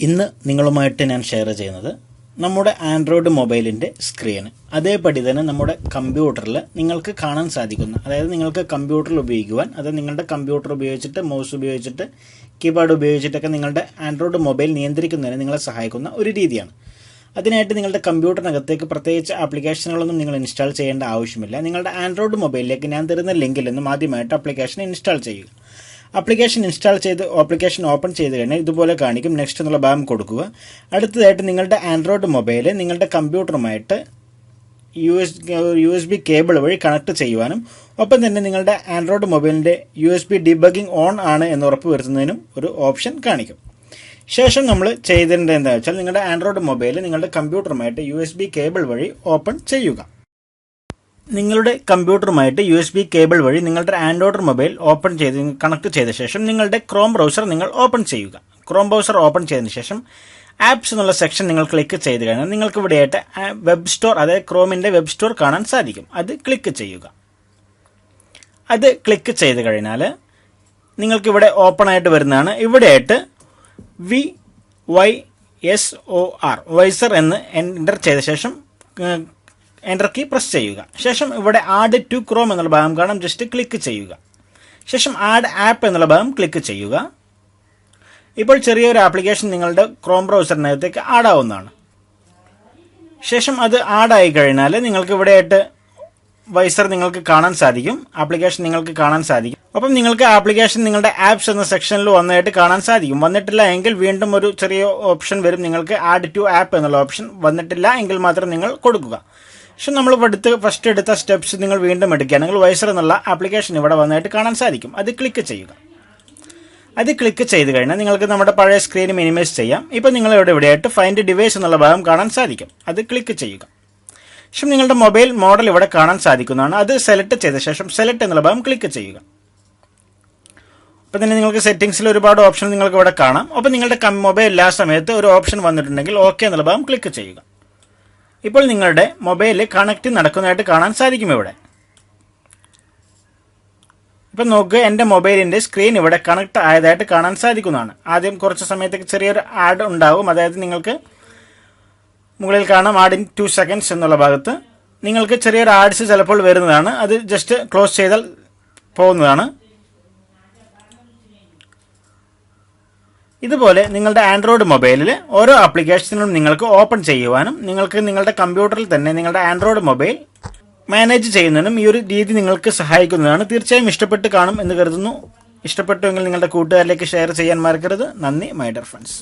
ഇന്ന് നിങ്ങളുമായിട്ട് ഞാൻ ഷെയർ ചെയ്യുന്നത് നമ്മുടെ ആൻഡ്രോയിഡ് മൊബൈലിന്റെ സ്ക്രീൻ അതേപടി തന്നെ നമ്മുടെ കമ്പ്യൂട്ടറിൽ നിങ്ങൾക്ക് കാണാൻ സാധിക്കുന്നു അതായത് നിങ്ങൾക്ക് കമ്പ്യൂട്ടറിൽ ഉപയോഗിക്കുവാൻ അത് നിങ്ങളുടെ കമ്പ്യൂട്ടർ ഉപയോഗിച്ചിട്ട് മൗസ് ഉപയോഗിച്ചിട്ട് കീബോർഡ് ഉപയോഗിച്ചിട്ടൊക്കെ നിങ്ങളുടെ ആൻഡ്രോയിഡ് മൊബൈൽ നിയന്ത്രിക്കുന്നതിന് നിങ്ങളെ സഹായിക്കുന്ന ഒരു രീതിയാണ്. അതിനായിട്ട് നിങ്ങളുടെ കമ്പ്യൂട്ടറിനകത്തേക്ക് പ്രത്യേകിച്ച് ആപ്ലിക്കേഷനുകളൊന്നും നിങ്ങൾ ഇൻസ്റ്റാൾ ചെയ്യേണ്ട ആവശ്യമില്ല. നിങ്ങളുടെ ആൻഡ്രോയിഡ് മൊബൈലിലേക്ക് ഞാൻ തരുന്ന ലിങ്കിൽ നിന്നും ആദ്യമായിട്ട് ആപ്ലിക്കേഷൻ ഇൻസ്റ്റാൾ ചെയ്യുക. ആപ്ലിക്കേഷൻ ഇൻസ്റ്റാൾ ചെയ്ത് ആപ്ലിക്കേഷൻ ഓപ്പൺ ചെയ്ത് കഴിഞ്ഞാൽ ഇതുപോലെ കാണിക്കും. നെക്സ്റ്റ് എന്നുള്ള ഭാഗം കൊടുക്കുക. അടുത്തതായിട്ട് നിങ്ങളുടെ ആൻഡ്രോയിഡ് മൊബൈൽ നിങ്ങളുടെ കമ്പ്യൂട്ടറുമായിട്ട് U S U S B cable വഴി കണക്ട് ചെയ്യുവാനും ഒപ്പം തന്നെ നിങ്ങളുടെ ആൻഡ്രോയിഡ് മൊബൈലിന്റെ U S B debugging on ആണ് എന്ന് ഉറപ്പ് വരുത്തുന്നതിനും ഒരു ഓപ്ഷൻ കാണിക്കും. ശേഷം നമ്മൾ ചെയ്തിട്ടുണ്ട് എന്താ വെച്ചാൽ നിങ്ങളുടെ ആൻഡ്രോയിഡ് മൊബൈൽ നിങ്ങളുടെ കമ്പ്യൂട്ടറുമായിട്ട് യു എസ് ബി കേബിൾ വഴി ഓപ്പൺ ചെയ്യുക. നിങ്ങളുടെ കമ്പ്യൂട്ടറുമായിട്ട് യു എസ് ബി കേബിൾ വഴി നിങ്ങളുടെ ആൻഡ്രോയിഡ് മൊബൈൽ ഓപ്പൺ ചെയ്ത് കണക്ട് ചെയ്ത ശേഷം നിങ്ങളുടെ ക്രോം ബ്രൗസർ നിങ്ങൾ ഓപ്പൺ ചെയ്യുക. ക്രോം ബ്രൗസർ ഓപ്പൺ ചെയ്തതിന് ശേഷം ആപ്സ് എന്നുള്ള സെക്ഷൻ നിങ്ങൾ ക്ലിക്ക് ചെയ്ത് കഴിഞ്ഞാൽ നിങ്ങൾക്ക് ഇവിടെയായിട്ട് വെബ് സ്റ്റോർ അതായത് ക്രോമിന്റെ വെബ് സ്റ്റോർ കാണാൻ സാധിക്കും. അത് ക്ലിക്ക് ചെയ്യുക. അത് ക്ലിക്ക് ചെയ്ത് കഴിഞ്ഞാൽ നിങ്ങൾക്ക് ഇവിടെ ഓപ്പൺ ആയിട്ട് വരുന്നതാണ്. ഇവിടെയായിട്ട് V Y S O R Vysor എന്ന് എന്റർ ചെയ്ത ശേഷം എന്റർ കീ പ്രസ് ചെയ്യുക. ശേഷം ഇവിടെ ആഡ് ടു ക്രോം എന്നുള്ള ഭാഗം കാണാം. ജസ്റ്റ് ക്ലിക്ക് ചെയ്യുക. ശേഷം ആഡ് ആപ്പ് എന്നുള്ള ഭാഗം ക്ലിക്ക് ചെയ്യുക. ഇപ്പോൾ ചെറിയൊരു ആപ്ലിക്കേഷൻ നിങ്ങളുടെ ക്രോം ബ്രൗസറിനകത്തേക്ക് ആഡ് ആവുന്നതാണ്. ശേഷം അത് ആഡ് ആയി കഴിഞ്ഞാൽ നിങ്ങൾക്ക് ഇവിടെയായിട്ട് വൈസർ നിങ്ങൾക്ക് കാണാൻ സാധിക്കും. ആപ്ലിക്കേഷൻ നിങ്ങൾക്ക് കാണാൻ സാധിക്കും. അപ്പം നിങ്ങൾക്ക് ആപ്ലിക്കേഷൻ നിങ്ങളുടെ ആപ്സ് എന്ന സെക്ഷനിൽ വന്നതായിട്ട് കാണാൻ സാധിക്കും. വന്നിട്ടില്ല എങ്കിൽ വീണ്ടും ഒരു ചെറിയ ഓപ്ഷൻ വരും. നിങ്ങൾക്ക് ആഡ് ടു ആപ്പ് എന്നുള്ള ഓപ്ഷൻ വന്നിട്ടില്ല എങ്കിൽ മാത്രം നിങ്ങൾ കൊടുക്കുക. പക്ഷെ നമ്മൾ എടുത്ത് ഫസ്റ്റ് എടുത്ത സ്റ്റെപ്സ് നിങ്ങൾ വീണ്ടും എടുക്കുക നിങ്ങൾ വൈസർ എന്നുള്ള ആപ്ലിക്കേഷൻ ഇവിടെ വന്നായിട്ട് കാണാൻ സാധിക്കും. അത് ക്ലിക്ക് ചെയ്യുക. അത് ക്ലിക്ക് ചെയ്ത് കഴിഞ്ഞാൽ നിങ്ങൾക്ക് നമ്മുടെ പഴയ സ്ക്രീൻ മിനിമൈസ് ചെയ്യാം. ഇപ്പം നിങ്ങൾ ഇവിടെ ഇവിടെയായിട്ട് ഫൈൻഡ് ഡിവൈസ് എന്നുള്ള ഭാഗം കാണാൻ സാധിക്കും. അത് ക്ലിക്ക് ചെയ്യുക. ശേഷം നിങ്ങളുടെ മൊബൈൽ മോഡൽ ഇവിടെ കാണാൻ സാധിക്കുന്നതാണ്. അത് സെലക്ട് ചെയ്ത ശേഷം സെലക്ട് എന്നുള്ള ഭാഗം ക്ലിക്ക് ചെയ്യുക. അപ്പം തന്നെ നിങ്ങൾക്ക് സെറ്റിംഗ്സിൽ ഒരുപാട് ഓപ്ഷൻ നിങ്ങൾക്ക് ഇവിടെ കാണാം. അപ്പോൾ നിങ്ങളുടെ മൊബൈൽ എല്ലാ സമയത്ത് ഒരു ഓപ്ഷൻ വന്നിട്ടുണ്ടെങ്കിൽ ഓക്കെ എന്നുള്ള ഭാഗം ക്ലിക്ക് ചെയ്യുക. ഇപ്പോൾ നിങ്ങളുടെ മൊബൈലിൽ കണക്റ്റ് നടക്കുന്നതായിട്ട് കാണാൻ സാധിക്കും ഇവിടെ. ഇപ്പം നോക്കുക എന്റെ മൊബൈലിന്റെ സ്ക്രീൻ ഇവിടെ കണക്ട് ആയതായിട്ട് കാണാൻ സാധിക്കുന്നതാണ്. ആദ്യം കുറച്ച് സമയത്തേക്ക് ചെറിയൊരു ആഡ് ഉണ്ടാവും. അതായത് നിങ്ങൾക്ക് മുകളിൽ കാണാം ആഡ് ഇൻ ടു സെക്കൻഡ്സ് എന്നുള്ള ഭാഗത്ത്. നിങ്ങൾക്ക് ചെറിയൊരു ആഡ്സ് ചിലപ്പോൾ വരുന്നതാണ്. അത് ജസ്റ്റ് ക്ലോസ് ചെയ്താൽ പോകുന്നതാണ്. ഇതുപോലെ നിങ്ങളുടെ ആൻഡ്രോയിഡ് മൊബൈലിൽ ഓരോ ആപ്ലിക്കേഷനും നിങ്ങൾക്ക് ഓപ്പൺ ചെയ്യുവാനും നിങ്ങൾക്ക് നിങ്ങളുടെ കമ്പ്യൂട്ടറിൽ തന്നെ നിങ്ങളുടെ ആൻഡ്രോയിഡ് മൊബൈൽ മാനേജ് ചെയ്യുന്നതിനും ഈ ഒരു രീതി നിങ്ങൾക്ക് സഹായിക്കുന്നതാണ്. തീർച്ചയായും ഇഷ്ടപ്പെട്ട് കാണും എന്ന് കരുതുന്നു. ഇഷ്ടപ്പെട്ടുവെങ്കിൽ നിങ്ങളുടെ കൂട്ടുകാരിലേക്ക് ഷെയർ ചെയ്യാൻ മറക്കരുത്. നന്ദി മൈ ഡർ ഫ്രണ്ട്സ്